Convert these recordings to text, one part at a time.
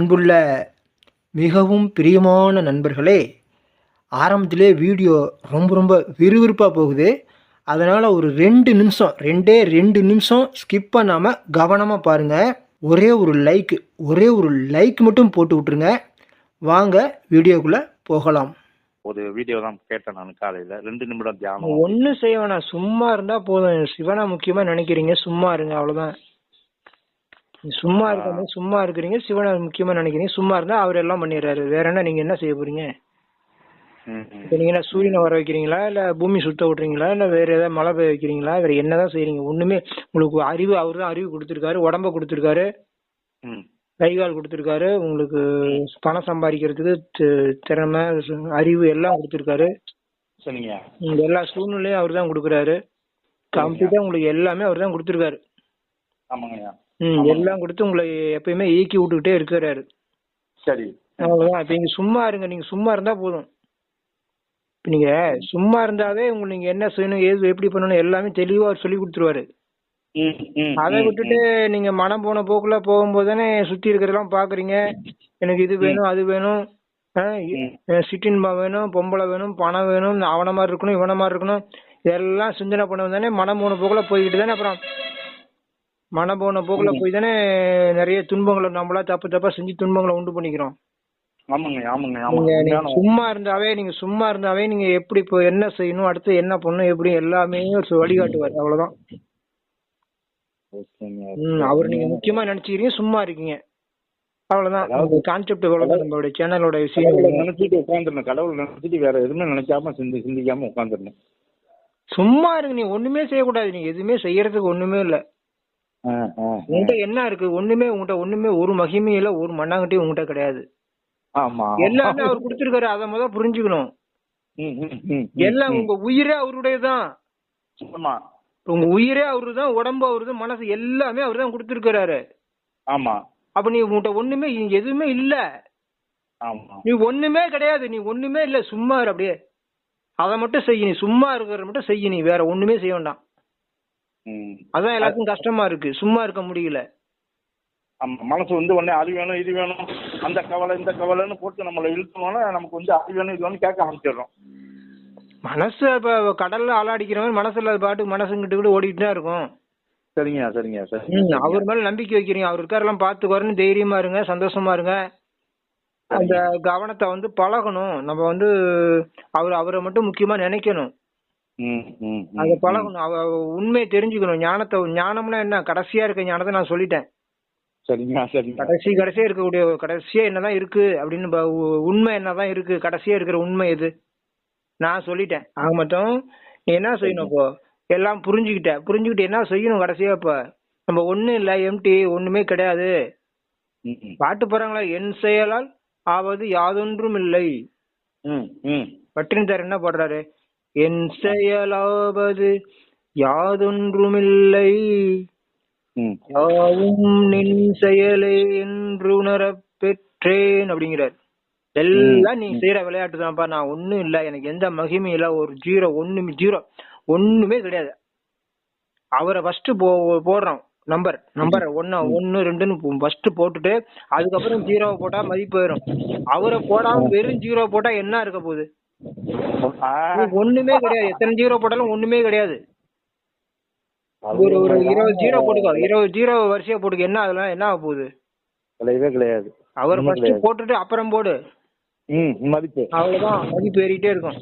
அன்புள்ள மிகவும் பிரியமான நண்பர்களே ஆரம்பத்திலே வீடியோ ரொம்ப ரொம்ப விறுவிறுப்பாக போகுது. அதனால் ஒரு ரெண்டு நிமிஷம் ரெண்டே ரெண்டு நிமிஷம் ஸ்கிப் பண்ணாமல் கவனமாக பாருங்கள் ஒரே ஒரு லைக் ஒரே ஒரு லைக் மட்டும் போட்டு விட்ருங்க வாங்க வீடியோக்குள்ளே போகலாம். ஒரு வீடியோ தான் கேட்டேன் நான் காலையில. ரெண்டு நிமிடம் தியானம். ஒன்றும் செய்ய வேணாம். சும்மா இருந்தால் போதும். சிவனா முக்கியமாக நினைக்கிறீங்க. சும்மா இருங்க அவ்வளோதான் சும்மா இருக்காம சும்மா இருக்கிறீங்க சிவனை முக்கியமாக நினைக்கிறீங்க சும்மா இருந்தால் அவர் எல்லாம் பண்ணிடுறாரு. வேற என்ன நீங்கள் என்ன செய்ய போறீங்க. இப்போ நீங்கள் என்ன சூரியனை வர வைக்கிறீங்களா? இல்லை பூமி சுத்த விட்றீங்களா இல்லை வேற ஏதாவது மழை பெய்ய வைக்கிறீங்களா? வேற என்னதான் செய்றீங்க? ஒன்றுமே உங்களுக்கு அறிவு அவர் தான் அறிவு கொடுத்துருக்காரு உடம்ப கொடுத்துருக்காரு. ம். கை கால் கொடுத்துருக்காரு. உங்களுக்கு பணம் சம்பாதிக்கிறதுக்கு திறமை அறிவு எல்லாம் கொடுத்துருக்காரு. சரிங்க எல்லா சூழ்நிலையும் அவர் தான் கொடுக்குறாரு. கம்ப்ளீட்டா உங்களுக்கு எல்லாமே அவர் தான் கொடுத்துருக்காரு. ஆமாங்கய்யா. ம் எல்லாம் கொடுத்து உங்களை எப்பயுமே இயக்கி விட்டுக்கிட்டே இருக்கிறாரு. சரி. அவ்வளவுதான். இப்ப நீங்க சும்மா இருங்க. நீங்க சும்மா இருந்தா போதும். இப்ப நீங்க சும்மா இருந்தாவே உங்களுக்கு நீங்க என்ன செய்யணும் ஏது எப்படி பண்ணணும் எல்லாமே தெளிவா அவர் சொல்லி கொடுத்துருவாரு. அதை விட்டுட்டு நீங்க மனம் போன போக்குல போகும்போது தானே சுத்தி இருக்கிறதெல்லாம் பாக்குறீங்க. எனக்கு இது வேணும் அது வேணும். சிட்டின்பா வேணும் பொம்பளை வேணும் பணம் வேணும் அவன மாதிரி இருக்கணும் இவன மாதிரி இருக்கணும். இதெல்லாம் சிந்தனை பண்ண தானே மனம் போன போக்குல போய்கிட்டு தானே அப்புறம். மனம் போன போக்குல போய் தானே நிறைய துன்பங்களை நம்மளா தப்பு தப்பா செஞ்சு துன்பங்களை உண்டு பண்ணிக்கிறோம். ஆமாங்க ஆமாங்க ஆமாங்க. சும்மா இருந்தாவே நீங்க சும்மா இருந்தாவே நீங்க எப்படி இப்போ என்ன செய்யணும் அடுத்து என்ன பண்ணணும் எப்படி எல்லாமே வழிகாட்டுவார். அவ்வளவுதான். அவர் நீங்க முக்கியமா நினைச்சுக்கிறீங்க சும்மா இருக்கீங்க. அவ்வளவுதான். கான்செப்ட் அவ்வளவுதான். நம்மளுடைய சேனலோட விஷயம். நினைச்சிட்டு உட்காந்துருந்தேன் கடவுளை நினைச்சிட்டு வேற எதுவுமே நினைக்காம சிந்தி சிந்திக்காம உட்காந்துருந்தேன் சும்மா இருங்க நீ ஒண்ணுமே செய்யக்கூடாது. நீங்க எதுவுமே செய்யறதுக்கு ஒண்ணுமே இல்ல. உங்ககிட்ட என்ன இருக்கு? ஒண்ணுமே உங்ககிட்ட ஒண்ணுமே ஒரு மகிமையும் இல்ல ஒரு மண்ணாங்கட்டியும் உங்ககிட்ட கிடையாது. ஆமா. எல்லாமே அவர் கொடுத்திருக்காரு அதை முத புரிஞ்சுக்கணும். எல்லாம். உங்க உயிரே அவருடையதான் ஆமா. உங்க உயிரே அவருதான் உடம்பு அவருதான் மனசு எல்லாமே அவர் தான் கொடுத்திருக்காரு ஆமா. அப்ப நீ உன்கிட்ட ஒண்ணுமே எதுவுமே இல்ல. நீ ஒண்ணுமே கிடையாது நீ ஒண்ணுமே இல்ல சும்மா இரு அப்படியே. அதை மட்டும் செய்ய நீ சும்மா இருக்கிறத மட்டும் செய்ய நீ வேற ஒண்ணுமே செய்ய வேண்டாம். அதான் எல்லாத்துக்கும் கஷ்டமா இருக்கு. சும்மா இருக்க முடியல. ஆமா மனசு வந்து உடனே அது வேணும் இது வேணும் அந்த கவலை இந்த கவலைன்னு போட்டு நம்மளை இழுத்தோம்னா நமக்கு வந்து அது வேணும் இது வேணும் கேட்க ஆரம்பிச்சிடுறோம். மனசு இப்ப கடல்ல அலாடிக்கிறவன் மனசுல அது பாட்டுக்கு மனசுங்கிட்டு கூட ஓடிட்டு தான் இருக்கும். சரிங்க சரிங்க சரி. அவர் மேல நம்பிக்கை வைக்கிறீங்க. அவர் இருக்காரெல்லாம் பாத்துக்குவாருன்னு தைரியமா இருங்க சந்தோஷமா இருங்க. அந்த கவனத்தை வந்து பழகணும். நம்ம வந்து அவர் அவரை மட்டும் முக்கியமா நினைக்கணும். அதை பழகணும் அவ உண்மையை தெரிஞ்சுக்கணும். ஞானத்தை ஞானம்னா என்ன? கடைசியா இருக்க ஞானத்தை நான் சொல்லிட்டேன். சரிங்க சரிங்க. கடைசி கடைசியா இருக்கக்கூடிய கடைசியா என்னதான் இருக்கு அப்படின்னு உண்மை என்னதான் இருக்கு? கடைசியா இருக்கிற உண்மை எது? நான் சொல்லிட்டேன். ஆக மட்டும் நீ என்ன செய்யணும் இப்போ? எல்லாம் புரிஞ்சுக்கிட்ட. புரிஞ்சுக்கிட்டு என்ன செய்யணும் கடைசியா இப்ப? நம்ம ஒண்ணும் இல்ல எம்டி ஒண்ணுமே கிடையாது. பாட்டு போறாங்களா என் செயலால் ஆவது யாதொன்றும் இல்லை. பட்டினத்தார் என்ன பாடுறாரு? என் செயலாவது யாதொன்றுமில்லை. யாவும் நின் செயலே என்று உணரப் பெற்றேன் அப்படிங்கிறார். எல்லாம் நீ செய்யற விளையாட்டு தான்ப்பா நான் ஒண்ணும் இல்ல. எனக்கு எந்த மகிமையும் இல்ல. ஒரு ஜீரோ ஒண்ணுமே ஜீரோ. ஒண்ணுமே கிடையாது. அவரை ஃபர்ஸ்ட் போ போடுறோம். நம்பர் நம்பர் ஒன்னு ஒன்னு ரெண்டுன்னு ஃபர்ஸ்ட் போட்டுட்டு அதுக்கப்புறம் ஜீரோ போட்டா மதிப்பு போயிடும் அவரை போடாம வெறும் ஜீரோ போட்டா என்ன இருக்க போகுது? ஒண்ணுமே கிடையாது. எத்தனை ஜீரோ போட்டாலும் ஒண்ணுமே கிடையாது. ஒரு ஒரு இருபது ஜீரோ போட்டுக்கோ. இருபது ஜீரோ வரிசையா போட்டுக்க. என்ன அதெல்லாம் என்ன ஆக போகுது? கிடையவே கிடையாது. அவர் ஃபர்ஸ்ட். போட்டுட்டு அப்புறம் போடு. ம் மதிப்பு. அவ்வளவுதான். மதிப்பு ஏறிட்டே இருக்கும்.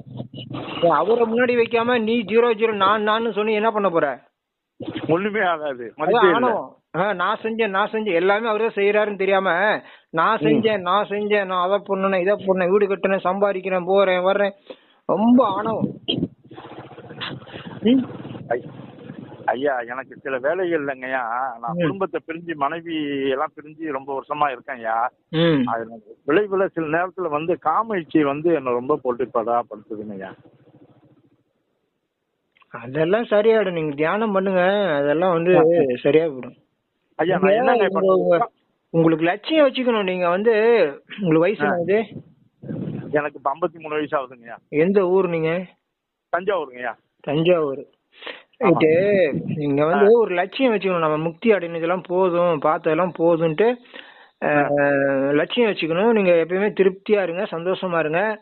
அவரை முன்னாடி வைக்காம நீ ஜீரோ ஜீரோ நான் நான் சொல்லி என்ன பண்ண போற? ஒண்ணுமே ஆகாது. நான் செஞ்சேன் நான் செஞ்சேன். எல்லாமே அவரே செய்யறாருன்னு தெரியாம நான் செஞ்சேன் நான் செஞ்சேன் நான் அதை பண்ணேன் இதை பண்ணேன் வீடு கட்டினேன் சம்பாதிக்கிறேன் போறேன் வர்றேன். ரொம்ப ஆணவம். ஐயா எனக்கு சில வேலைகள் இல்லைங்கய்யா. நான். குடும்பத்தை பிரிஞ்சு மனைவி எல்லாம் பிரிஞ்சு ரொம்ப வருஷமா இருக்கேன்யா ம். அது விளைவுல சில நேரத்துல வந்து காம இச்சை வந்து என்ன ரொம்ப போட்டு படா படுத்துதுங்கய்யா அதெல்லாம் சரியாயிடும். நீங்க தியானம் பண்ணுங்க. அதெல்லாம் வந்து சரியா போயிடும். ஐயா நான் நீங்க என்னங்க உங்களுக்கு லட்சியம் வச்சுக்கணும். நீங்க வந்து உங்களுக்கு வயசு. என்னது? எனக்கு ஐம்பத்தி மூணு வயசு ஆகுதுங்கய்யா. எந்த ஊர் நீங்க? தஞ்சாவூருங்கய்யா. தஞ்சாவூர். ரைட்டு நீங்க வந்து ஒரு லட்சியம் வச்சுக்கணும். நம்ம முக்தி அடைஞ்சதெல்லாம் போதும். பார்த்ததெல்லாம் போதும்ட்டு லட்சியம் வச்சுக்கணும். நீங்க எப்பயுமே திருப்தியா இருங்க. சந்தோஷமா இருங்க.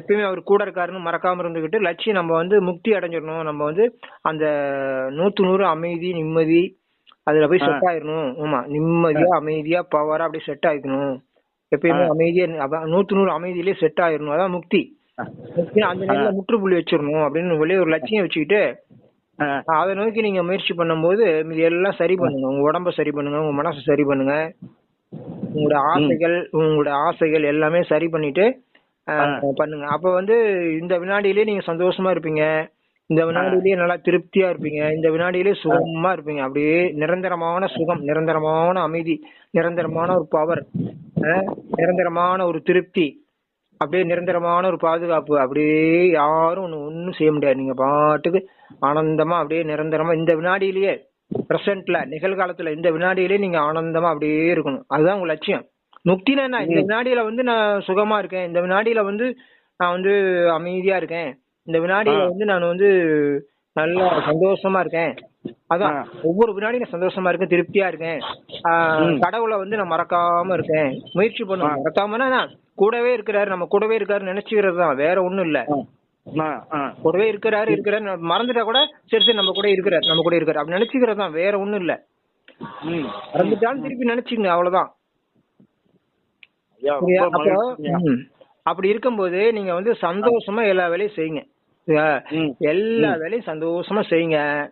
எப்பயுமே அவர் கூட இருக்காருன்னு மறக்காம இருந்துகிட்டு லட்சியம் நம்ம வந்து முக்தி அடைஞ்சிடணும். நம்ம வந்து அந்த நூத்து நூறு அமைதி நிம்மதி அதுல போய் செட் ஆயிடணும் ஆமா நிம்மதியா அமைதியா பவரா அப்படியே செட் ஆயிக்கணும். எப்பயுமே அமைதியா நூத்து நூறு அமைதியிலே செட் ஆயிடணும் அதான் முக்தி. அந்த நேரத்துல முற்றுப்புள்ளி வச்சிடணும் அப்படின்னு வெளியே ஒரு லட்சியம் வச்சுக்கிட்டு அதை நோக்கி நீங்க முயற்சி பண்ணும்போது இது எல்லாம் சரி பண்ணுங்க. உங்க உடம்ப சரி பண்ணுங்க. உங்க மனசை சரி பண்ணுங்க. உங்களோட ஆசைகள் உங்களோட ஆசைகள் எல்லாமே சரி பண்ணிட்டு பண்ணுங்க. அப்ப வந்து இந்த வினாடியிலேயே நீங்க சந்தோஷமா இருப்பீங்க. இந்த வினாடியிலேயே நல்லா திருப்தியா இருப்பீங்க. இந்த வினாடியிலேயே சுகமா இருப்பீங்க. அப்படியே நிரந்தரமான சுகம் நிரந்தரமான அமைதி நிரந்தரமான ஒரு பவர் நிரந்தரமான ஒரு திருப்தி அப்படியே நிரந்தரமான ஒரு பாதுகாப்பு. அப்படியே யாரும் ஒண்ணு ஒண்ணும் செய்ய முடியாது. நீங்க பாட்டுக்கு ஆனந்தமா அப்படியே நிரந்தரமா இந்த வினாடியிலேயே பிரசன்ட்ல நிகழ்காலத்துல இந்த வினாடியிலேயே நீங்க ஆனந்தமா அப்படியே இருக்கணும். அதுதான் உங்க லட்சியம். முக்தினா என்ன இந்த வினாடியில வந்து நான் சுகமா இருக்கேன். இந்த வினாடியில வந்து நான் வந்து அமைதியா இருக்கேன். இந்த வினாடியில வந்து நான் வந்து நல்லா சந்தோஷமா இருக்கேன். அதான் ஒவ்வொரு வினாடியும் நான் சந்தோஷமா இருக்கேன் திருப்தியா இருக்கேன். ஆஹ் கடவுளை வந்து நான் மறக்காம இருக்கேன். முயற்சி பண்ணுவேன். மறக்காமனா கூடவே இருக்கிறாரு நம்ம கூடவே இருக்காரு நினைச்சுக்கிறது தான். வேற ஒண்ணும் இல்ல. கூடவே இருக்கிறாரு இருக்கிறாரு. மறந்துட்டா கூட சரி சரி நம்ம கூட இருக்கிறாரு நம்ம கூட இருக்காரு அப்படி நினைச்சுக்கிறது தான். வேற ஒண்ணும் இல்ல. மறந்துட்டாலும் திருப்பி நினைச்சுங்க அவ்வளவுதான். அப்படி இருக்கும்போது நீங்க வந்து சந்தோஷமா எல்லா வேலையும் செய்யுங்க. எல்லா வேலையும் சந்தோஷமா செய்யுங்க.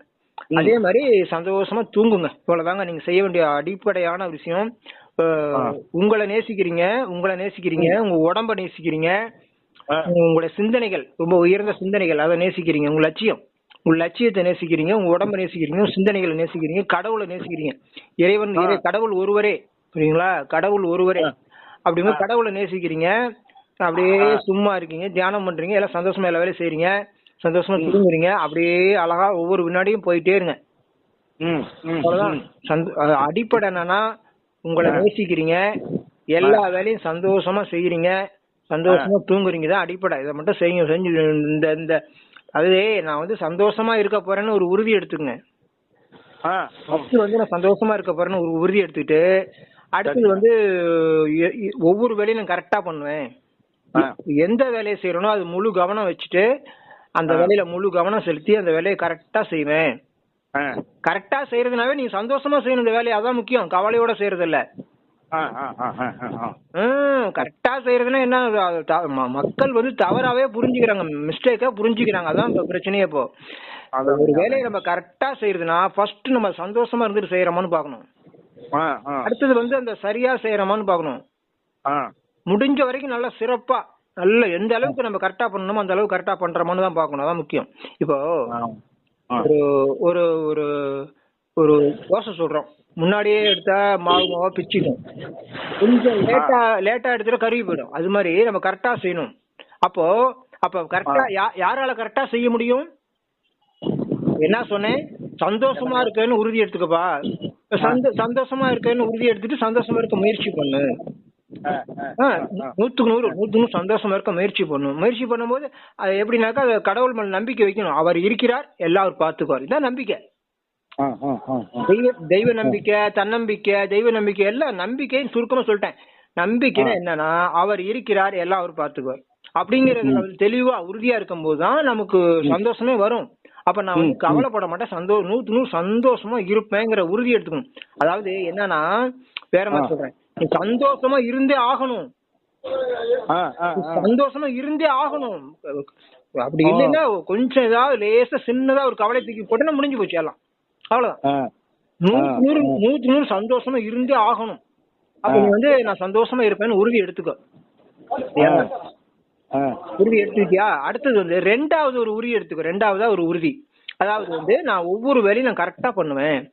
அதே மாதிரி சந்தோஷமா தூங்குங்க. இவ்வளவுதாங்க நீங்க செய்ய வேண்டிய அடிப்படையான விஷயம். உங்களை நேசிக்கிறீங்க உங்களை நேசிக்கிறீங்க உங்க உடம்ப நேசிக்கிறீங்க. ஆ. உங்களுடைய சிந்தனைகள் ரொம்ப உயர்ந்த சிந்தனைகள் அதை நேசிக்கிறீங்க. உங்க லட்சியம். உங்க லட்சியத்தை நேசிக்கிறீங்க உங்க உடம்ப நேசிக்கிறீங்க உங்க சிந்தனைகளை நேசிக்கிறீங்க கடவுளை நேசிக்கிறீங்க. இறைவன் இறை கடவுள் ஒருவரே. புரியுங்களா கடவுள் ஒருவரே. அப்படிங்கும்போது கடவுளை நேசிக்கிறீங்க. அப்படியே சும்மா இருக்கீங்க தியானம் பண்றீங்க எல்லாம் சந்தோஷமா எல்லா வேலையும் செய்றீங்க சந்தோஷமா தூங்குறீங்க அப்படியே அழகா ஒவ்வொரு வினாடியும் போயிட்டே இருங்க. அடிப்படை என்னன்னா உங்களை நேசிக்கிறீங்க எல்லா வேலையும் சந்தோஷமா செய்யறீங்க சந்தோஷமா தூங்குறீங்க தான் அடிப்படை. இதை மட்டும் செய்யுங்க செஞ்சு இந்த இந்த அதுவே நான் வந்து சந்தோஷமா இருக்க போறேன்னு ஒரு உறுதி எடுத்துக்கங்க. ஃபர்ஸ்ட் வந்து நான் சந்தோஷமா இருக்க போறேன்னு ஒரு உறுதி எடுத்துக்கிட்டு அடுத்தது வந்து ஒவ்வொரு வேலையும் நான் கரெக்டா பண்ணுவேன். எந்த வேலையை செய்யறனோ அது முழு கவனம் வச்சுட்டு அந்த வேலையில முழு கவனம் செலுத்தி அந்த வேலையை கரெக்டா செய்வேன். கரெக்டா செய்யறதுனாவே நீங்க சந்தோஷமா செய்யணும் இந்த வேலையை. அதான் முக்கியம். கவலையோட செய்யறது இல்ல கரெக்டா செய்யறதுன்னா என்ன மக்கள் வந்து தவறாவே புரிஞ்சுக்கிறாங்க. மிஸ்டேக்கா புரிஞ்சுக்கிறாங்க. அதான் இப்ப பிரச்சனையே இப்போ. ஒரு வேலையை நம்ம கரெக்டா செய்யறதுன்னா ஃபர்ஸ்ட் நம்ம சந்தோஷமா இருந்துட்டு செய்யறோமான்னு ஆ, அடுத்தது வந்து அந்த சரியா செய்யறோமான்னு பார்க்கணும். ஆ. முடிஞ்ச வரைக்கும் நல்லா சிறப்பா நல்ல எந்த அளவுக்கு நம்ம கரெக்டா பண்ணணுமோ அந்த அளவுக்கு கரெக்டா பண்றோமான்னு தான் பார்க்கணும். அதான் முக்கியம். இப்போ. ஒரு ஒரு ஒரு ஒரு தோசை சொல்றோம். முன்னாடியே எடுத்தா மாவு மாவா பிச்சுக்கும். கொஞ்சம் லேட்டா லேட்டா எடுத்துட்டு கருகி போயிடும். அது மாதிரி நம்ம கரெக்டா செய்யணும். அப்போ அப்ப கரெக்டா யாரால கரெக்டா செய்ய முடியும்? என்ன சொன்னேன்? சந்தோஷமா இருக்கேன்னு உறுதி எடுத்துக்கப்பா. சந்தோ- சந்தோஷமா இருக்கேன்னு உறுதி எடுத்துட்டு சந்தோஷமா இருக்க முயற்சி பண்ணு. நூத்துக்கு நூறு நூத்துக்கு நூறு சந்தோஷமா இருக்க முயற்சி பண்ணும் முயற்சி பண்ணும்போது அது எப்படின்னாக்கா அது கடவுள் மேல நம்பிக்கை வைக்கணும். அவர் இருக்கிறார் அவர் பார்த்துக்குவார். இதான் நம்பிக்கை. தெய்வ தெய்வ நம்பிக்கை தன்னம்பிக்கை தெய்வ நம்பிக்கை எல்லாம் நம்பிக்கைன்னு சுருக்கமா சொல்லிட்டேன். நம்பிக்கைன்னா என்னன்னா அவர் இருக்கிறார் அவர் பார்த்துக்குவார். அப்படிங்கறதுல வந்து தெளிவா உறுதியா இருக்கும்போது தான் நமக்கு சந்தோஷமே வரும். அப்ப நான் வந்து கவலைப்பட மாட்டேன். சந்தோ நூத்து நூறு சந்தோஷமா இருப்பேங்கிற உறுதி எடுத்துக்கணும். அதாவது என்னன்னா வேற மாதிரி சொல்றேன். சந்தோஷமா இருந்தே ஆகணும். சந்தோஷமா இருந்தே ஆகணும். அப்படி இல்லைன்னா கொஞ்சம் ஏதாவது லேசா சின்னதா ஒரு கவலை தூக்கி போட்டா முடிஞ்சு போச்சு எல்லாம். அவ்வளவுதான். நூறு நூத்து நூறு சந்தோஷமா இருந்தே ஆகணும். அப்ப நீ வந்து நான் சந்தோஷமா இருப்பேன்னு உறுதி எடுத்துக்கோ. உறுதி எடுத்துக்கிட்டியா? அடுத்தது வந்து ரெண்டாவது ஒரு உறுதி எடுத்துக்கோ. ரெண்டாவதா ஒரு உறுதி. அதாவது வந்து நான் ஒவ்வொரு வேலையும் நான் கரெக்டா பண்ணுவேன்.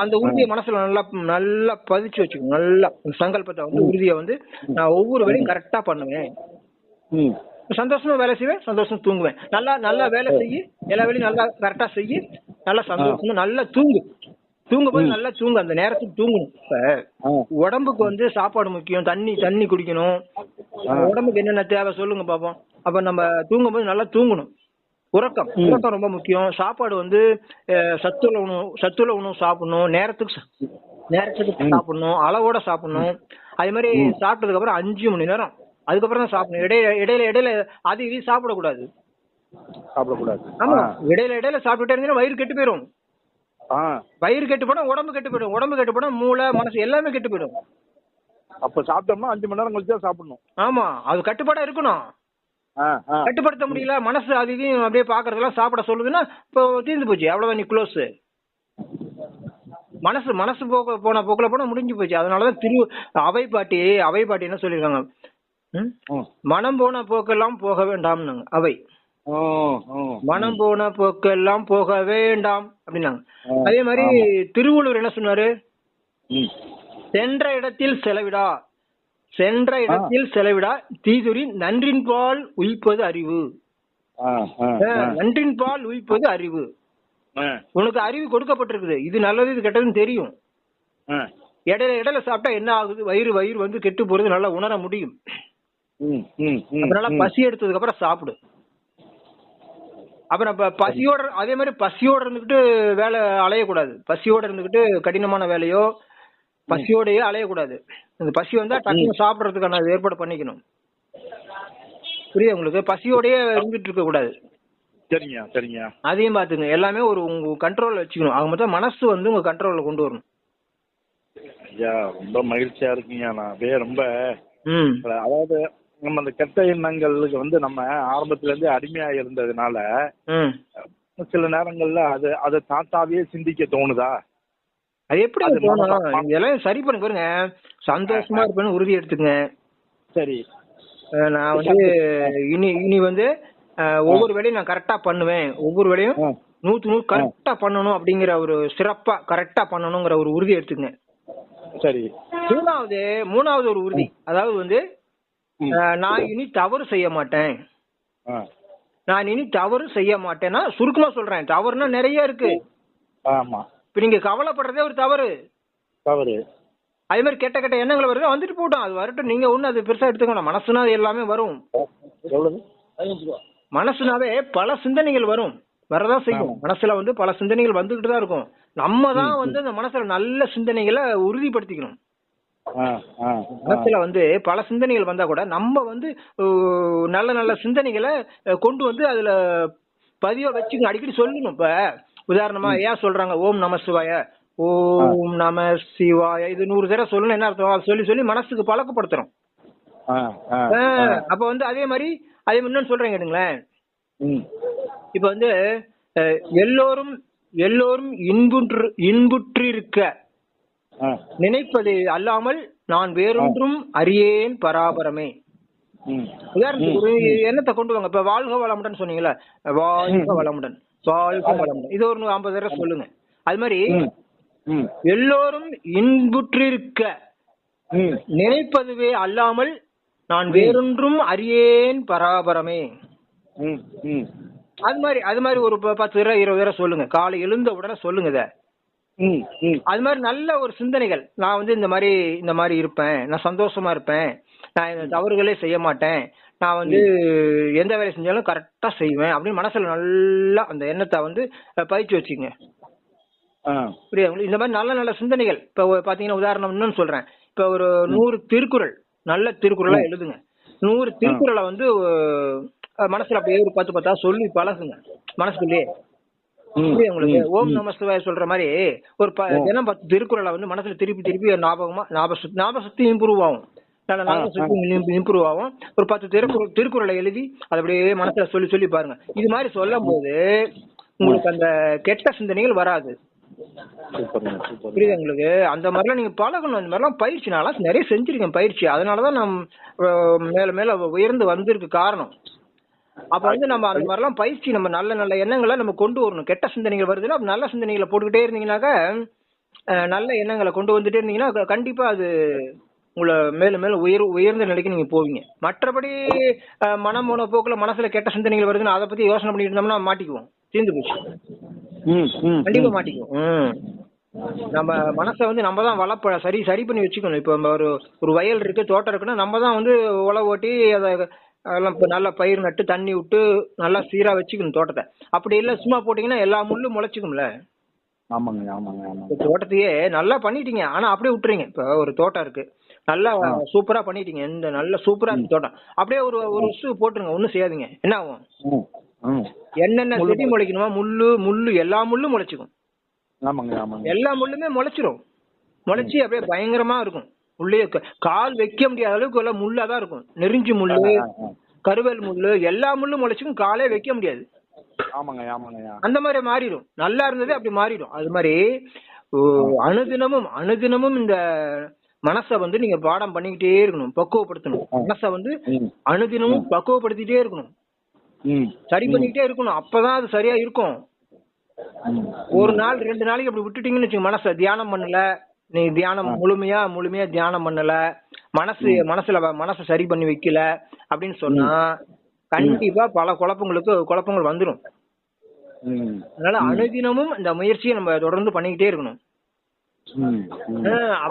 அந்த உறுதியை மனசுல நல்லா நல்லா பதிச்சு வச்சுக்கோ நல்லா சங்கல்பத்தை வந்து உறுதியை வந்து நான் ஒவ்வொரு வேலையும் கரெக்டா பண்ணுவேன். சந்தோஷமா வேலை செய்வேன் சந்தோஷமா தூங்குவேன். நல்லா நல்லா வேலை செய்யி எல்லா வேலையும் நல்லா கரெக்டா செய்யி நல்லா சந்தோஷமா நல்லா தூங்கு. தூங்கும்போது நல்லா தூங்கு அந்த நேரத்துக்கு தூங்கணும். இப்ப. உடம்புக்கு வந்து சாப்பாடு முக்கியம் தண்ணி தண்ணி குடிக்கணும். உடம்புக்கு என்னென்ன தேவை சொல்லுங்க பாப்போம். அப்ப நம்ம தூங்கும்போது நல்லா தூங்கணும். உறக்கம். உறக்கம் ரொம்ப முக்கியம். சாப்பாடு வந்து சத்துள்ள உணவு சத்துள்ள உணவு சாப்பிடணும். நேரத்துக்கு நேரத்துக்கு சாப்பிடணும். அளவோட சாப்பிடணும். அதே மாதிரி சாப்பிட்டதுக்கு அப்புறம் அஞ்சு மணி நேரம். அதுக்கப்புறம் தான் சாப்பிடணும். இடையில இடையில இடையில அது இது சாப்பிடக்கூடாது. சாப்பிடக்கூடாது. ஆமா. இடையில இடையில சாப்பிட்டுட்டே இருந்தீங்கன்னா வயிறு கெட்டு போயிடும் வயிறு கெட்டு போனா உடம்பு கெட்டு போயிடும். உடம்பு கெட்டு போனா மூளை மனசு எல்லாமே கெட்டு போயிடும். அப்ப சாப்பிட்டோம்னா அஞ்சு மணி நேரம் கழிச்சு சாப்பிடணும். ஆமா. அது கட்டுப்பாடா இருக்கணும். கட்டுப்படுத்த முடியல மனசு அது இதையும் அப்படியே பாக்குறதெல்லாம் சாப்பிட சொல்லுதுன்னா இப்போ தீர்ந்து போச்சு. அவ்வளவுதான் நீ க்ளோஸ் மனசு மனசு போக போன போக்குல போனா முடிஞ்சு போச்சு. அதனாலதான் திரு அவை பாட்டி அவை பாட்டி என்ன சொல்லியிருக்காங்க. மனம் போன போக்கெல்லாம் போக வேண்டாம்னாங்க. அவை. மனம் போன போக்கெல்லாம் போக வேண்டாம் அப்படின்னாங்க. அதே மாதிரி திருவள்ளுவர் என்ன சொன்னாரு. சென்ற இடத்தில் செலவிடா. சென்ற இடத்தில் செலவிடா. தீதுரி நன்றின் பால் உயிப்பது அறிவு. நன்றின் பால் உயிப்பது அறிவு. உனக்கு அறிவு கொடுக்கப்பட்டிருக்குது. இது நல்லது இது கெட்டதுன்னு தெரியும். இடையில இடையில சாப்பிட்டா என்ன ஆகுது? வயிறு வயிறு வந்து கெட்டு போறது நல்லா உணர முடியும். அதனால. பசி எடுத்ததுக்கு அப்புறம் சாப்பிடு. அப்புறம் பசியோட அதே மாதிரி பசியோட இருந்துகிட்டு வேலை அலையக்கூடாது. பசியோட இருந்துகிட்டு கடினமான வேலையோ பசியோடயே அலையக்கூடாது. இந்த பசி வந்தா டக்குனு சாப்பிடறதுக்கான ஏற்பாடு பண்ணிக்கணும். புரியுது உங்களுக்கு? பசியோடயே இருந்துட்டு இருக்க கூடாது. சரிங்க சரிங்க. அதையும் பாத்துங்க எல்லாமே ஒரு உங்க கண்ட்ரோல்ல வச்சுக்கணும். ஆக மொத்தம் மனசு வந்து உங்க கண்ட்ரோல்ல கொண்டு வரணும். ஐயா ரொம்ப மகிழ்ச்சியா இருக்குங்க. நான் அப்படியே ரொம்ப அதாவது நம்ம அந்த கெட்ட எண்ணங்களுக்கு வந்து நம்ம ஆரம்பத்துல இருந்தே அடிமையா இருந்ததுனால சில நேரங்கள்ல அது அதை தாத்தாவே சிந்திக்க தோணுதா? அது எப்படி மனசா- இதெல்லாம் சரி பண்ண பாருங்க. சந்தோஷமா இருப்பேன்னு உறுதி எடுத்துக்கங்க. சரி. நான் வந்து இனி இனி வந்து ஒவ்வொரு வேலையும் நான் கரெக்டா பண்ணுவேன். ஒவ்வொரு வேலையும் நூத்து நூறு கரெக்டா பண்ணணும் அப்படிங்கிற ஒரு சிறப்பா கரெக்டா பண்ணணுங்கிற ஒரு உறுதி எடுத்துக்கங்க. சரி. மூணாவது மூணாவது ஒரு உறுதி. அதாவது வந்து நான் இனி தவறு செய்ய மாட்டேன். நான் இனி தவறு செய்ய மாட்டேன்னா சுருக்கமா சொல்றேன். தவறுனா நிறைய இருக்கு. ஆமா. இப்ப நீங்க கவலைப்படுறதே ஒரு தவறு. தவறு. அதே மாதிரி கெட்ட கெட்ட எண்ணங்கள் வருது வந்துட்டு போட்டோம். அது வரட்டும். நீங்க ஒண்ணு அது பெருசா எடுத்துக்கணும் மனசுனா எல்லாமே வரும். மனசுனாவே பல சிந்தனைகள் வரும். வரதான் செய்யும். மனசுல வந்து பல சிந்தனைகள் வந்துகிட்டு தான் இருக்கும். நம்ம தான் வந்து அந்த மனசுல நல்ல சிந்தனைகளை உறுதிப்படுத்திக்கணும். மனசுல வந்து பல சிந்தனைகள் வந்தா கூட நம்ம வந்து நல்ல நல்ல சிந்தனைகளை கொண்டு வந்து அதுல பதிவா வச்சுக்கணும். அடிக்கடி சொல்லணும் இப்ப. உதாரணமா ஏன் சொல்றாங்க ஓம் நம சிவாய? ஓம் நம சிவாய. இது நூறு தடவை சொல்லணும் என்ன அர்த்தம்? சொல்லி சொல்லி மனசுக்கு பழக்கப்படுத்துறோம் அப்ப வந்து அதே மாதிரி அதே இன்னொன்னு சொல்றேன் கேட்டுங்களேன். ம். இப்ப வந்து எல்லோரும் எல்லோரும் இன்புற்று இன்புற்றிருக்க நினைப்பது அல்லாமல் நான் வேறொன்றும் அறியேன் பராபரமே. உதாரணத்துக்கு ஒரு எண்ணத்தை கொண்டு வாங்க. இப்ப வாழ்க வளமுடன் வளமுடன் வாழ்க வளமுடன். இது ஒரு ஐம்பது தடவை சொல்லுங்க. அது மாதிரி. எல்லோரும் இன்புற்றிருக்க. நினைப்பதுவே அல்லாமல் நான் வேறொன்றும் அறியேன் பராபரமே. அது மாதிரி அது மாதிரி ஒரு பத்து தடவை இருபது தடவை சொல்லுங்க. காலை எழுந்த உடனே சொல்லுங்க இத. அது மாதிரி நல்ல ஒரு சிந்தனைகள். நான் வந்து இந்த மாதிரி இந்த மாதிரி இருப்பேன். நான் சந்தோஷமா இருப்பேன். நான் தவறுகளே செய்ய மாட்டேன். நான் வந்து எந்த வேலை செஞ்சாலும் கரெக்டா செய்வேன் அப்படின்னு மனசுல நல்லா அந்த எண்ணத்தை வந்து பதிச்சு வச்சுங்க. ஆ. புரியுதா உங்களுக்கு? இந்த மாதிரி நல்ல நல்ல சிந்தனைகள். இப்ப பாத்தீங்கன்னா உதாரணம் இன்னொன்னு சொல்றேன். இப்ப ஒரு நூறு திருக்குறள் நல்ல திருக்குறளா எழுதுங்க. நூறு திருக்குறளை வந்து மனசுல அப்படியே ஒரு பத்து பத்தா சொல்லி பழகுங்க. மனசுக்குள்ளேயே. உங்களுக்கு. ஓம் நம சிவாய சொல்ற மாதிரி ஒரு தினம் பத்து திருக்குறளை வந்து மனசுல திருப்பி திருப்பி ஞாபகமா ஞாபக சக்தி- ஞாபக சக்தி இம்ப்ரூவ் ஆகும். நல்ல சக்தி இம்ப்ரூவ் ஆகும். ஒரு பத்து திருக்குறள் திருக்குறளை எழுதி அதை அப்படியே மனசுல சொல்லி சொல்லி பாருங்க. இது மாதிரி சொல்லும் போது உங்களுக்கு அந்த கெட்ட சிந்தனைகள் வராது. புரியுதா உங்களுக்கு? அந்த மாதிரிலாம் நீங்க பழகணும். அந்த மாதிரிலாம் பயிற்சி நான்லாம் நிறைய செஞ்சிருக்கேன் பயிற்சி. அதனாலதான் நம் மேல மேல உயர்ந்து வந்திருக்கு காரணம். அப்ப வந்து நம்ம அந்த மாதிரிலாம் பயிற்சி நம்ம நல்ல நல்ல எண்ணங்களை நம்ம கொண்டு வரணும். கெட்ட சிந்தனைகள் வருதுன்னா நல்ல சிந்தனைகளை போட்டுக்கிட்டே இருந்தீங்கன்னாக்கா நல்ல எண்ணங்களை கொண்டு வந்துட்டே இருந்தீங்கன்னா கண்டிப்பா அது உங்களை மேலும் மேலும் உயர் உயர்ந்த நிலைக்கு நீங்க போவீங்க. மற்றபடி மனம் போன போக்குல மனசுல கெட்ட சிந்தனைகள் வருதுன்னு அதை பத்தி யோசனை பண்ணிட்டு இருந்தோம்னா மாட்டிக்குவோம். தீர்ந்து போச்சு. கண்டிப்பா மாட்டிக்குவோம். நம்ம மனசை வந்து நம்ம தான் வளப்ப சரி சரி பண்ணி வச்சுக்கணும். இப்போ நம்ம ஒரு ஒரு வயல் இருக்கு தோட்டம் இருக்குன்னா நம்ம தான் வந்து உழவு ஓட்டி அதை அதெல்லாம் இப்ப நல்லா பயிர் நட்டு தண்ணி விட்டு நல்லா சீரா வச்சுக்கணும் தோட்டத்தை. அப்படி இல்ல சும்மா போட்டீங்கன்னா எல்லா முள்ளும் முளைச்சிக்கும்ல. ஆமாங்க ஆமாங்க தோட்டத்தையே நல்லா பண்ணிட்டீங்க. ஆனா அப்படியே விட்டுறீங்க. இப்ப ஒரு தோட்டம் இருக்கு. நல்லா சூப்பரா பண்ணிட்டீங்க. இந்த நல்ல சூப்பரா இருக்கு தோட்டம். அப்படியே ஒரு ஒரு வருஷம் போட்டுருங்க. ஒண்ணும் செய்யாதீங்க. என்ன ஆகும்? என்னென்ன செடி முளைக்கணுமா முள்ளு முள்ளு எல்லா முள்ளும் முளைச்சுக்கும். ஆமாங்க ஆமாங்க. எல்லா முள்ளுமே முளைச்சிரும். முளைச்சி அப்படியே பயங்கரமா இருக்கும். உள்ளே கால் வைக்க முடியாத அளவுக்கு எல்லாம் முள்ளா தான் இருக்கும். நெருஞ்சி முள்ளு. கருவேல் முள்ளு எல்லா முள்ளும் முளைச்சுக்கும். காலே வைக்க முடியாது. ஆமாங்க ஆமாங்க அந்த மாதிரி மாறிடும். நல்லா இருந்தது அப்படி மாறிடும். அது மாதிரி அனுதினமும் அனுதினமும் இந்த மனசை வந்து நீங்க பாடம் பண்ணிக்கிட்டே இருக்கணும் பக்குவப்படுத்தணும். மனசை வந்து அனுதினமும் பக்குவப்படுத்திட்டே இருக்கணும். சரி பண்ணிக்கிட்டே இருக்கணும். அப்பதான் அது சரியா இருக்கும். ஒரு நாள் ரெண்டு நாளைக்கு அப்படி விட்டுட்டீங்கன்னு வச்சுங்க மனசை தியானம் பண்ணல. நீ தியானம் முழுமையா முழுமையா தியானம் பண்ணல. மனசு மனசுல மனசை சரி பண்ணி வைக்கல. அப்படின்னு சொன்னா கண்டிப்பா பல குழப்பங்களுக்கு குழப்பங்கள் வந்துடும் அதனால அனுதினமும் இந்த முயற்சியை நம்ம தொடர்ந்து பண்ணிக்கிட்டே இருக்கணும்.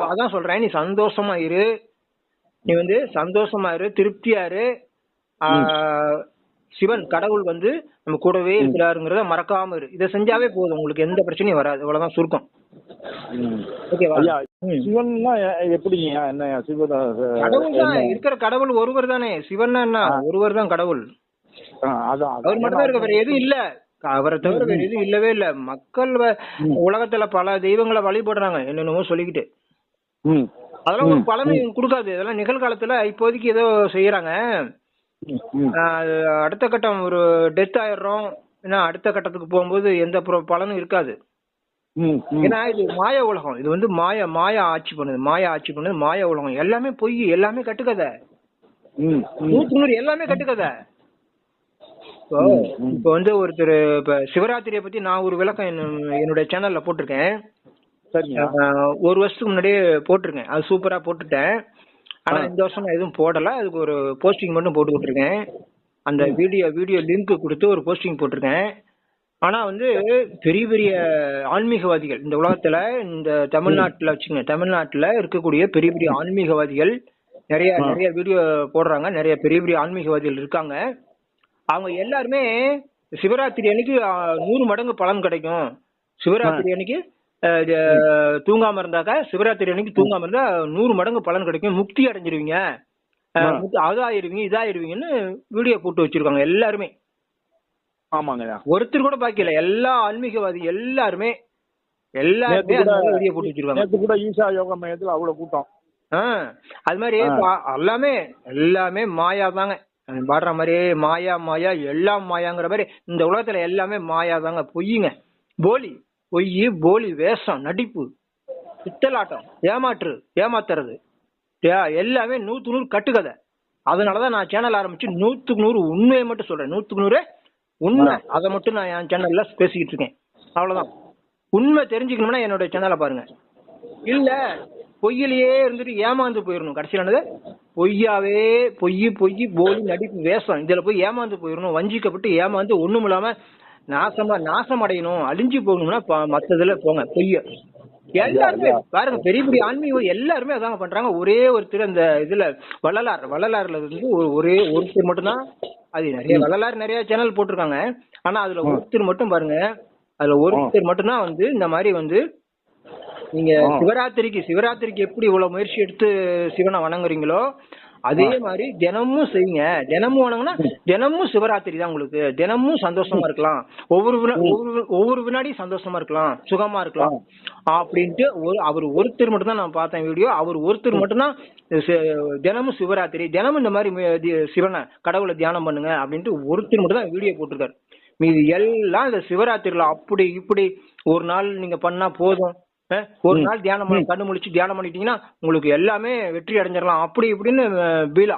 அதான் சொல்றேன் நீ சந்தோஷமா இரு. நீ வந்து சந்தோஷமா இரு திருப்தியா இரு. சிவன் கடவுள் வந்து நம்ம கூடவே இருக்கிறாருங்கிறத மறக்காம இரு. இதை செஞ்சாவே போதும் உங்களுக்கு எந்த பிரச்சனையும் வராது. அவ்வளவுதான் சுருக்கம். ஓகேவா ஐயா ம். சிவன்னா எ- எப்படிங்க என்ன சிவன் கடவுள் தான் இருக்கிற கடவுள் ஒருவர் தானே சிவன் என்ன? ஒருவர் தான் கடவுள். அவர் மட்டும் தான் இருக்க வேற எதுவும் இல்ல. அவரை தவிர வேற எதுவும் இல்லவே இல்ல. மக்கள் உலகத்துல பல தெய்வங்களை வழிபடுறாங்க. என்னென்னமோ சொல்லிக்கிட்டு. அதெல்லாம் ஒரு பலனும் கொடுக்காது. இதெல்லாம் நிகழ்காலத்துல இப்போதைக்கு ஏதோ செய்யறாங்க அடுத்த கட்டம் ஒரு டெத் ஆயிடுறோம். ஏன்னா அடுத்த கட்டத்துக்கு போகும்போது எந்த பலனும் இருக்காது. ஏன்னா இது மாய உலகம். இது வந்து மாய மாயா ஆட்சி பண்ணுது. மாயா ஆட்சி பண்ணுது மாய உலகம். எல்லாமே பொய் எல்லாமே கட்டுக்கதை. நூறு எல்லாமே கட்டுக்கதை. இப்போ இப்போ வந்து ஒருத்தர் இப்ப சிவராத்திரியை பத்தி நான் ஒரு விளக்கம் என்ன- என்னுடைய சேனல்ல போட்டிருக்கேன். ஒரு வருஷத்துக்கு முன்னாடியே போட்டிருக்கேன். அது சூப்பரா போட்டுட்டேன். ஆனா இந்த வருஷம் நான் எதுவும் போடல. அதுக்கு ஒரு போஸ்டிங் மட்டும் போட்டு விட்டுருக்கேன். அந்த வீடியோ வீடியோ லிங்க் கொடுத்து ஒரு போஸ்டிங் போட்டிருக்கேன். ஆனா வந்து பெரிய பெரிய ஆன்மீகவாதிகள் இந்த உலகத்துல இந்த தமிழ்நாட்டுல வச்சுங்க தமிழ்நாட்டுல இருக்கக்கூடிய பெரிய பெரிய ஆன்மீகவாதிகள் நிறைய நிறைய வீடியோ போடுறாங்க. நிறைய பெரிய பெரிய ஆன்மீகவாதிகள் இருக்காங்க. அவங்க எல்லாருமே சிவராத்திரி அன்னைக்கு நூறு மடங்கு பலன் கிடைக்கும். சிவராத்திரி அன்னைக்கு தூங்காம இருந்தாக்க சிவராத்திரி அன்னைக்கு தூங்காம இருந்தா நூறு மடங்கு பலன் கிடைக்கும். முக்தி அடைஞ்சிருவீங்க. அதாயிருவீங்க இதாயிருவீங்கன்னு வீடியோ போட்டு வச்சிருக்காங்க எல்லாருமே. ஆமாங்கய்யா ஒருத்தர் கூட பாக்கி இல்ல. எல்லா ஆன்மீகவாதி எல்லாருமே எல்லாருமே வீடியோ போட்டு வச்சிருக்காங்க. கூட ஈஷா யோகா மையத்தில் அவ்வளோ கூட்டம். அது மாதிரி எல்லாமே எல்லாமே மாயா தாங்க பாடுற மாதிரி மாயா மாயா எல்லாம் மாயாங்கிற மாதிரி இந்த உலகத்துல எல்லாமே மாயா தாங்க பொய்யுங்க போலி. பொய் போலி வேஷம் நடிப்பு பித்தலாட்டம் ஏமாற்று ஏமாத்துறது. எல்லாமே நூத்துக்கு நூறு கட்டுக்கதை. அதனாலதான் நான் சேனல் ஆரம்பிச்சு நூத்துக்கு நூறு உண்மையை மட்டும் சொல்றேன். நூத்துக்கு நூறு உண்மை. அதை மட்டும் நான் என் சேனல்ல பேசிக்கிட்டு இருக்கேன். அவ்வளவுதான். உண்மை தெரிஞ்சுக்கணும்னா என்னோட சேனலை பாருங்க. இல்ல பொய்யிலேயே இருந்துட்டு ஏமாந்து போயிடணும் கடைசியில என்னது? பொய்யாவே பொய் பொய் போலி நடிப்பு வேஷம். இதுல போய் ஏமாந்து போயிடணும் வஞ்சிக்கப்பட்டு ஏமாந்து ஒண்ணும் இல்லாம நாசமா நாசம் அடையணும். அழிஞ்சு போகணும்னா மத்ததுல போங்க. பொய்ய. எல்லாருமே பாருங்க பெரிய பெரிய ஆன்மீகம் எல்லாருமே அதாங்க பண்றாங்க. ஒரே ஒருத்தர் அந்த இதுல வள்ளலார். வள்ளலார்ல வந்து ஒரு- ஒரே ஒருத்தர் மட்டும்தான். அது நிறைய வள்ளலார் நிறைய சேனல் போட்டிருக்காங்க. ஆனா அதுல ஒருத்தர் மட்டும் பாருங்க. அதுல ஒருத்தர் மட்டும்தான் வந்து இந்த மாதிரி வந்து நீங்க சிவராத்திரிக்கு சிவராத்திரிக்கு எப்படி இவ்வளவு முயற்சி எடுத்து சிவனை வணங்குறீங்களோ அதே மாதிரி தினமும் செய்யுங்க. தினமும் வணங்கினா தினமும் சிவராத்திரி தான் உங்களுக்கு. தினமும் சந்தோஷமா இருக்கலாம். ஒவ்வொரு ஒவ்வொரு ஒவ்வொரு வினாடியும் சந்தோஷமா இருக்கலாம். சுகமா இருக்கலாம். அப்படின்ட்டு ஒரு அவர் ஒருத்தர் மட்டும் தான் நான் பார்த்தேன் வீடியோ. அவர் ஒருத்தர் மட்டும்தான் தினமும் சிவராத்திரி தினமும் இந்த மாதிரி சிவனை கடவுளை தியானம் பண்ணுங்க அப்படின்ட்டு ஒருத்தர் மட்டும் தான் வீடியோ போட்டிருக்காரு. மீது எல்லாம் இந்த சிவராத்திரில அப்படி இப்படி ஒரு நாள் நீங்க பண்ணா போதும். ஒரு நாள் தியானம் பண்ணி கண்ணு முழிச்சு தியானம் பண்ணிட்டீங்கன்னா உங்களுக்கு எல்லாமே வெற்றி அடைஞ்சிடலாம். அப்படி இப்படின்னு பீலா.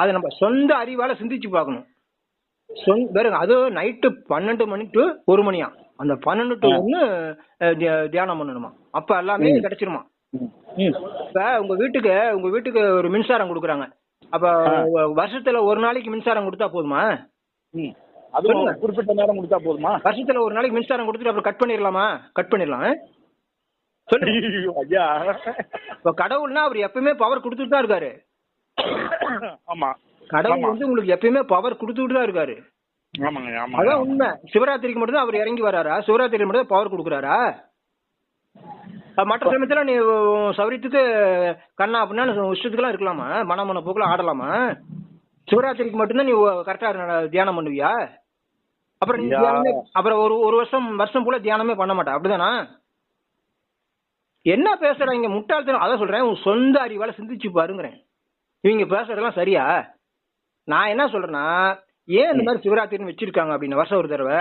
அதை நம்ம சொந்த அறிவால சிந்திச்சு பார்க்கணும். பாருங்க அது நைட்டு பன்னெண்டு மணி டு ஒரு மணியா? அந்த பன்னெண்டு டு ஒன்னு தியானம் பண்ணணுமா? அப்ப எல்லாமே கிடைச்சிருமா? இப்ப உங்க வீட்டுக்கு உங்க வீட்டுக்கு ஒரு மின்சாரம் கொடுக்குறாங்க. அப்ப வருஷத்துல ஒரு நாளைக்கு மின்சாரம் கொடுத்தா போதுமா? அதுவும் குறிப்பிட்ட நேரம் முடிச்சா போதுமா? வருஷத்துல ஒரு நாளைக்கு மின்சாரம் கொடுத்துட்டு அப்புறம் கட் பண்ணிடலாமா? கட் பண்ணிடலாம் ஐயோ, இப்ப கடவுள்னா அவர் எப்பயுமே பவர் கொடுத்துட்டு தான் இருக்காரு. ஆமா. கடவுள் வந்து உங்களுக்கு எப்பயுமே பவர் கொடுத்துட்டு தான் இருக்காரு. ஆமாங்க அதான் உண்மை. சிவராத்திரிக்கு மட்டும்தான் அவர் இறங்கி வராரா? சிவராத்திரிக்கு மட்டும் பவர் கொடுக்குறாரா? மற்ற சமயத்துல நீ சௌரியத்துக்கு கண்ணா அப்படின்னா இஷ்டத்துக்குலாம் இருக்கலாமா? மன மன போக்குல ஆடலாமா? சிவராத்திரிக்கு மட்டும்தான் நீ கரெக்டா தியானம் பண்ணுவியா? அப்புறம். தியானமே அப்புறம் ஒரு ஒரு வருஷம் வருஷம் போல தியானமே பண்ண மாட்டா. அப்படிதானா? என்ன பேசுறாங்க முட்டாள்தனம்? அதான் சொல்றேன் உன் சொந்த அறிவால சிந்திச்சு பாருங்கிறேன். இவங்க பேசுறதெல்லாம் சரியா? நான் என்ன சொல்றேன்னா ஏன் இந்த மாதிரி சிவராத்திரின்னு வச்சிருக்காங்க அப்படின்னு வருஷம் ஒரு தடவை.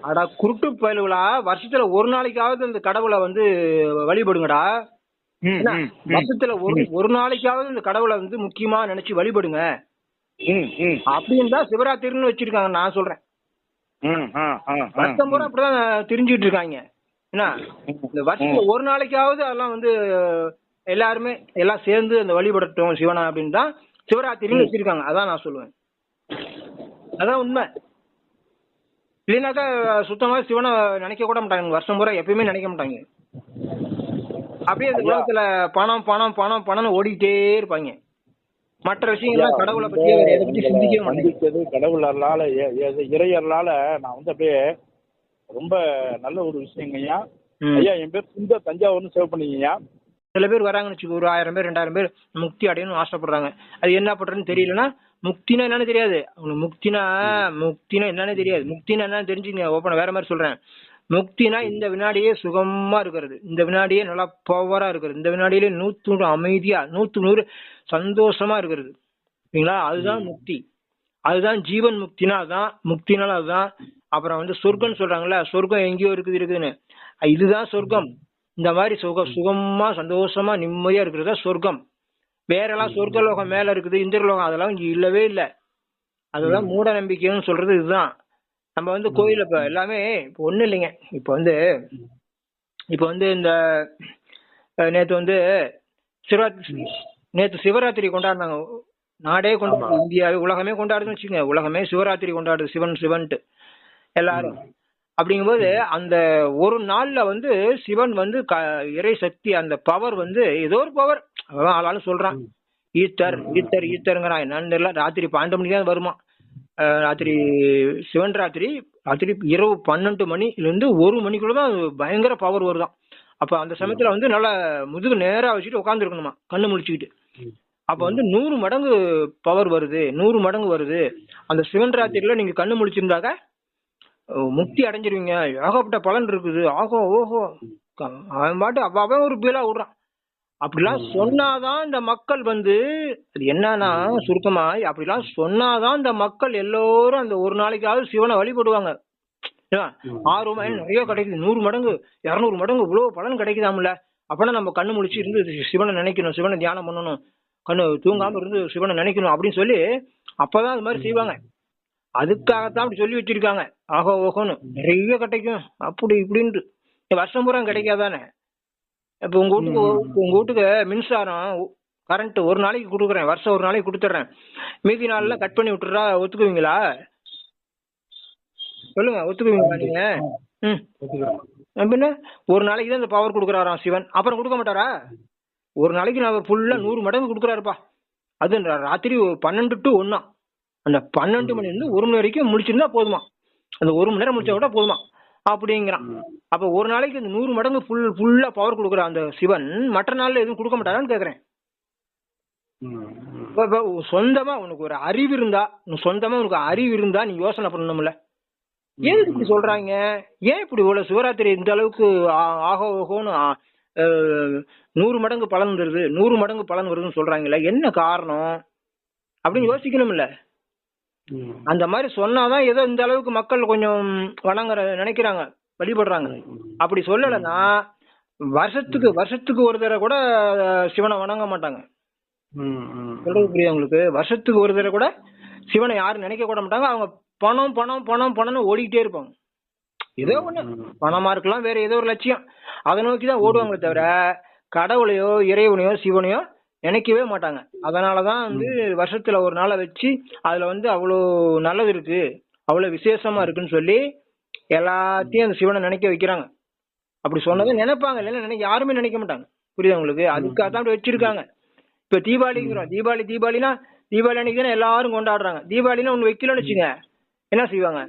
அடா குருட்டு பயலுகளா வருஷத்துல ஒரு நாளைக்காவது இந்த கடவுளை வந்து வழிபடுங்கடா. வருஷத்துல ஒரு ஒரு நாளைக்காவது இந்த கடவுளை வந்து முக்கியமா நினைச்சு வழிபடுங்க. அப்படின்னு தான் சிவராத்திரின்னு வச்சிருக்காங்க நான் சொல்றேன். வருஷம் பூரா அப்படிதான் தெரிஞ்சுட்டு இருக்காங்க. என்ன? இந்த வருஷத்துல ஒரு நாளைக்காவது அதெல்லாம் வந்து எல்லாருமே எல்லாம் சேர்ந்து அந்த வழிபடட்டும் சிவனா அப்படின்னு தான் சிவராத்திரின்னு வச்சிருக்காங்க. அதான் நான் சொல்லுவேன். அதான் உண்மை. இல்லைனாக்கா சுத்தமா சிவனை நினைக்க கூட மாட்டாங்க. வருஷம் பூரா எப்பயுமே நினைக்க மாட்டாங்க. அப்படியே ஐயா. உலகத்துல பணம் பணம் பணம் பணம்னு ஓடிக்கிட்டே இருப்பாங்க. மற்ற விஷயங்கள்லாம் கடவுளை பத்தி எதை பத்தி சிந்திக்கவே மாட்டாங்க. சந்திச்சது கடவுள் அருளால எ- எ- இறை அருளால நான் வந்து அப்படியே ரொம்ப நல்ல ஒரு விஷயங்கய்யா. ஐயா. என் பேர் சுந்தர் தஞ்சாவூர்னு சேவ் பண்ணீங்கய்யா சில பேர் வராங்கன்னு வச்சுக்கோ ஒரு ஆயிரம் பேர் ரெண்டாயிரம் பேர் முக்தி அடையணும்னு ஆசைப்படுறாங்க. அது என்ன பண்றதுன்னு தெரியலன்னா முக்தினா என்னன்னு தெரியாது. அவனுக்கு முக்தினா முக்தினா என்னன்னு தெரியாது. முக்தினா என்னன்னு தெரிஞ்சுங்க ஓப்பன் வேற மாதிரி சொல்றேன். முக்தினா இந்த வினாடியே சுகமா இருக்கிறது. இந்த வினாடியே நல்லா பவரா இருக்கிறது. இந்த வினாடியிலே நூத்து நூறு அமைதியா நூத்து நூறு சந்தோஷமா இருக்கிறது. சரிங்களா அதுதான் முக்தி. அதுதான் ஜீவன் முக்தினா அதுதான் முக்தினால அதுதான் அப்புறம் வந்து சொர்க்கம்னு சொல்றாங்கல்ல சொர்க்கம் எங்கேயோ இருக்குது இருக்குதுன்னு. இதுதான் சொர்க்கம். இந்த மாதிரி சுக சுகமா சந்தோஷமா நிம்மதியா இருக்கிறது தான் சொர்க்கம். வேற எல்லாம் சொர்க்கலோகம் மேல இருக்குது இந்திரலோகம் அதெல்லாம் இங்க இல்லவே இல்ல. அதுதான் மூட நம்பிக்கைன்னு சொல்றது இதுதான். நம்ம வந்து கோயில இப்ப எல்லாமே இப்ப ஒண்ணும் இல்லைங்க. இப்ப வந்து இப்ப வந்து இந்த நேத்து வந்து சிவராத்திரி நேத்து சிவராத்திரி கொண்டாடினாங்க. நாடே கொண்டாடுது இந்தியாவே உலகமே கொண்டாடுதுன்னு வச்சுக்கோங்க. உலகமே சிவராத்திரி கொண்டாடுது சிவன் சிவன்ட்டு. எல்லாரும். அப்படிங்கும்போது அந்த ஒரு நாள்ல வந்து சிவன் வந்து க- இறை சக்தி அந்த பவர் வந்து ஏதோ ஒரு பவர் அவன் ஆளாலும் சொல்றான். ஈத்தர் ஈத்தர் ஈத்தருங்கிறான். என்னன்னு தெரியல. ராத்திரி பன்னெண்டு மணிக்கு தான் வருமா? ராத்திரி சிவன் ராத்திரி ராத்திரி இரவு பன்னெண்டு மணில இருந்து ஒரு மணிக்குள்ள தான் பயங்கர பவர் வருதாம் அப்ப அந்த சமயத்துல வந்து நல்லா முதுகு நேரா வச்சுட்டு உட்காந்துருக்கணுமா கண்ணு முழிச்சுக்கிட்டு. அப்ப வந்து நூறு மடங்கு பவர் வருது நூறு மடங்கு வருது. அந்த சிவன் ராத்திரில நீங்க கண்ணு முழிச்சிருந்தாக்க அஹ் முக்தி அடைஞ்சிருவீங்க. ஏகப்பட்ட பலன் இருக்குது. ஆகோ ஓஹோ. அவன் பாட்டு அவ அவன் ஒரு பீலா விடுறான் அப்படிலாம் சொன்னாதான் இந்த மக்கள் வந்து அது என்னன்னா சுருக்கமா அப்படிலாம் சொன்னாதான் இந்த மக்கள் எல்லோரும் அந்த ஒரு நாளைக்காவது சிவனை வழிபடுவாங்க. ஆறு மணி நிறைய கிடைக்குது. நூறு மடங்கு இருநூறு மடங்கு இவ்வளவு பலன் கிடைக்குதாம்ல. அப்பனா நம்ம கண்ணு முழிச்சு இருந்து சிவனை நினைக்கணும் சிவனை தியானம் பண்ணணும். கண்ணு தூங்காம இருந்து சிவனை நினைக்கணும் அப்படின்னு சொல்லி அப்பதான் அது மாதிரி செய்வாங்க. அதுக்காகத்தான் அப்படி சொல்லி வச்சிருக்காங்க. ஆகோ ஓஹோன்னு நிறைய கிடைக்கும். அப்படி இப்படின்ட்டு. வருஷம் பூரா கிடைக்காதானே? இப்ப உங்க வீட்டுக்கு உங்க வீட்டுக்கு மின்சாரம் கரண்ட் ஒரு நாளைக்கு கொடுக்குறேன். வருஷம் ஒரு நாளைக்கு கொடுத்துட்றேன். மீதி நாள்ல கட் பண்ணி விட்டுறா ஒத்துக்குவீங்களா? சொல்லுங்க ஒத்துக்குவீங்களா நீங்க? ம். பின்ன ஒரு நாளைக்கு தான் இந்த பவர் கொடுக்குறாராம் சிவன். அப்புறம் கொடுக்க மாட்டாரா? ஒரு நாளைக்கு நான் ஃபுல்லா நூறு மடங்கு கொடுக்குறாருப்பா. அது ராத்திரி பன்னெண்டு டு ஒன்னா அந்த பன்னெண்டு மணி இருந்து ஒரு மணி வரைக்கும் முடிச்சிருந்தா போதுமா? அந்த ஒரு மணி நேரம் முடிச்சா கூட போதுமா? அப்படிங்கிறான். அப்ப ஒரு நாளைக்கு இந்த நூறு மடங்கு ஃபுல் ஃபுல்லா பவர் கொடுக்குற அந்த சிவன் மற்ற நாள்ல எதுவும் கொடுக்க மாட்டாரான்னு உன் சொந்தமா உனக்கு ஒரு அறிவு இருந்தா சொந்தமா உனக்கு அறிவு இருந்தா நீ யோசனை பண்ணணும்ல. ஏன் இப்படி சொல்றாங்க? ஏன் இப்படி இவ்வளவு சிவராத்திரி இந்த அளவுக்கு ஆகோ ஓகோன்னு நூறு மடங்கு பலன் வருது நூறு மடங்கு பலன் வருதுன்னு சொல்றாங்கல்ல என்ன காரணம்? அப்படின்னு யோசிக்கணும்ல. அந்த மாதிரி சொன்னாதான் ஏதோ இந்த அளவுக்கு மக்கள் கொஞ்சம் வணங்குற நினைக்கிறாங்க. வழிபடுறாங்க. அப்படி சொல்லலைன்னா வருஷத்துக்கு வருஷத்துக்கு ஒரு தடவை கூட சிவனை வணங்க மாட்டாங்க. சொல்றது புரியுது உங்களுக்கு? வருஷத்துக்கு ஒரு தடவை கூட சிவனை யாரும் நினைக்க கூட மாட்டாங்க. அவங்க பணம் பணம் பணம் பணம்னு ஓடிக்கிட்டே இருப்பாங்க. ஏதோ ஒண்ணு. பணமா இருக்கலாம் வேற ஏதோ ஒரு லட்சியம். அதை நோக்கி தான் ஓடுவாங்களே தவிர கடவுளையோ இறைவனையோ சிவனையோ நினைக்கவே மாட்டாங்க. அதனாலதான் வந்து வருஷத்துல ஒரு நாளை வச்சு அதுல வந்து அவ்வளோ நல்லது இருக்கு. அவ்வளவு விசேஷமா இருக்குன்னு சொல்லி எல்லாத்தையும் அந்த சிவனை நினைக்க வைக்கிறாங்க. அப்படி சொன்னதை நினைப்பாங்க. இல்லைன்னா நினைக்க யாருமே நினைக்க மாட்டாங்க. புரியுதா உங்களுக்கு? அதுக்காக தான் அப்படி வச்சிருக்காங்க. இப்ப தீபாவளிங்கிறோம் தீபாவளி தீபாவளினா தீபாவளி அன்னைக்கு தானே எல்லாரும் கொண்டாடுறாங்க. தீபாவளினா ஒண்ணு வைக்கலன்னு வச்சுங்க. என்ன செய்வாங்க?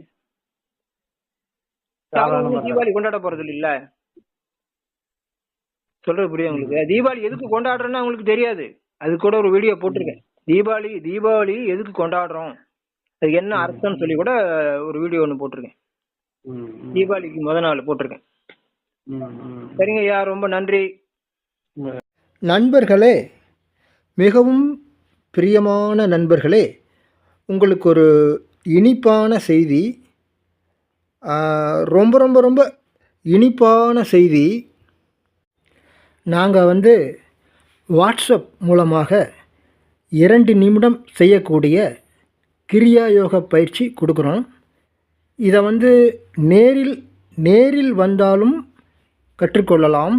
தீபாவளி கொண்டாட போறது இல்ல. சொல்றது புரியுது உங்களுக்கு? தீபாவளி எதுக்கு கொண்டாடுறோம்னு உங்களுக்கு தெரியாது. அது கூட ஒரு வீடியோ போட்டிருக்கேன். தீபாவளி தீபாவளி எதுக்கு கொண்டாடுறோம்? அது என்ன அர்த்தம்னு சொல்லி கூட ஒரு வீடியோ ஒன்று போட்டிருக்கேன். தீபாவளிக்கு முத நாள் போட்டிருக்கேன். சரிங்க ஐயா ரொம்ப நன்றி. நண்பர்களே மிகவும் பிரியமான நண்பர்களே உங்களுக்கு ஒரு இனிப்பான செய்தி ரொம்ப ரொம்ப ரொம்ப இனிப்பான செய்தி. நாங்கள் வந்து வாட்ஸ்அப் மூலமாக இரண்டு நிமிடம் செய்யக்கூடிய கிரியா யோக பயிற்சி கொடுக்குறோம். இதை வந்து நேரில் நேரில் வந்தாலும் கற்றுக்கொள்ளலாம்.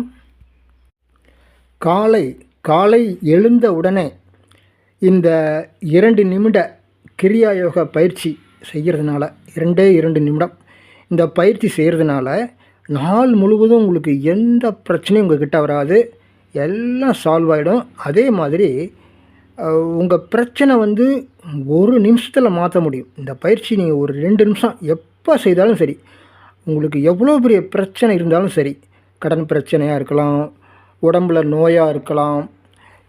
காலை காலை எழுந்த உடனே இந்த இரண்டு நிமிட கிரியா யோக பயிற்சி செய்கிறதுனால இரண்டே இரண்டு நிமிடம் இந்த பயிற்சி செய்கிறதுனால நாள் முழுவதும் உங்களுக்கு எந்த பிரச்சனையும் உங்கள் கிட்டே வராது. எல்லாம் சால்வ் ஆகிடும் அதே மாதிரி உங்கள் பிரச்சனை வந்து ஒரு நிமிஷத்தில் மாற்ற முடியும். இந்த பயிற்சி நீங்கள் ஒரு ரெண்டு நிமிஷம் எப் எப்போ செய்தாலும் சரி. உங்களுக்கு எவ்வளோ பெரிய பிரச்சனை இருந்தாலும் சரி. கடன் பிரச்சனையாக இருக்கலாம் உடம்புல நோயாக இருக்கலாம்.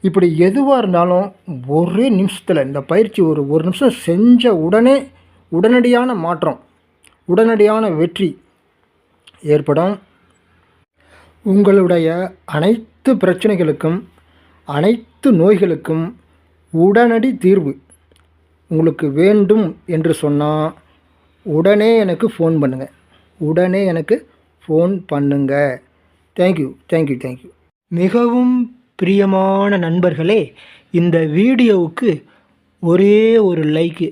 இப்படி எதுவாக இருந்தாலும் ஒரே நிமிஷத்தில் இந்த பயிற்சி ஒரு ஒரு நிமிஷம் செஞ்ச உடனே உடனடியான மாற்றம் உடனடியான வெற்றி ஏற்படும். உங்களுடைய அனைத்து பிரச்சனைகளுக்கும் அனைத்து நோய்களுக்கும் உடனடி தீர்வு உங்களுக்கு வேண்டும் என்று சொன்னால் உடனே எனக்கு ஃபோன் பண்ணுங்கள் உடனே எனக்கு ஃபோன் பண்ணுங்க. தேங்க்யூ தேங்க்யூ தேங்க்யூ மிகவும் பிரியமான நண்பர்களே இந்த வீடியோவுக்கு ஒரே ஒரு லைக்கு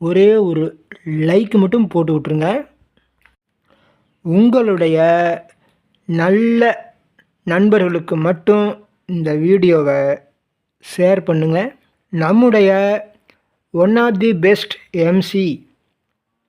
ஒரே ஒரு லைக் மட்டும் போட்டு விட்ருங்க உங்களுடைய நல்ல நண்பர்களுக்கு மட்டும் இந்த வீடியோவை ஷேர் பண்ணுங்கள் நம்முடைய one of the best MC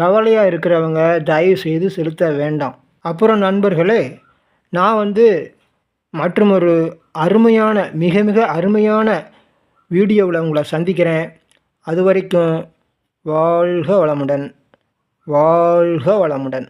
கவலையாக இருக்கிறவங்க தயவு செய்து செலுத்த வேண்டாம். அப்புறம் நண்பர்களே நான் வந்து மற்றும் ஒரு அருமையான மிக மிக அருமையான வீடியோவில் உங்களை சந்திக்கிறேன். அது வரைக்கும் வாழ்க வளமுடன். வாழ்க வளமுடன்.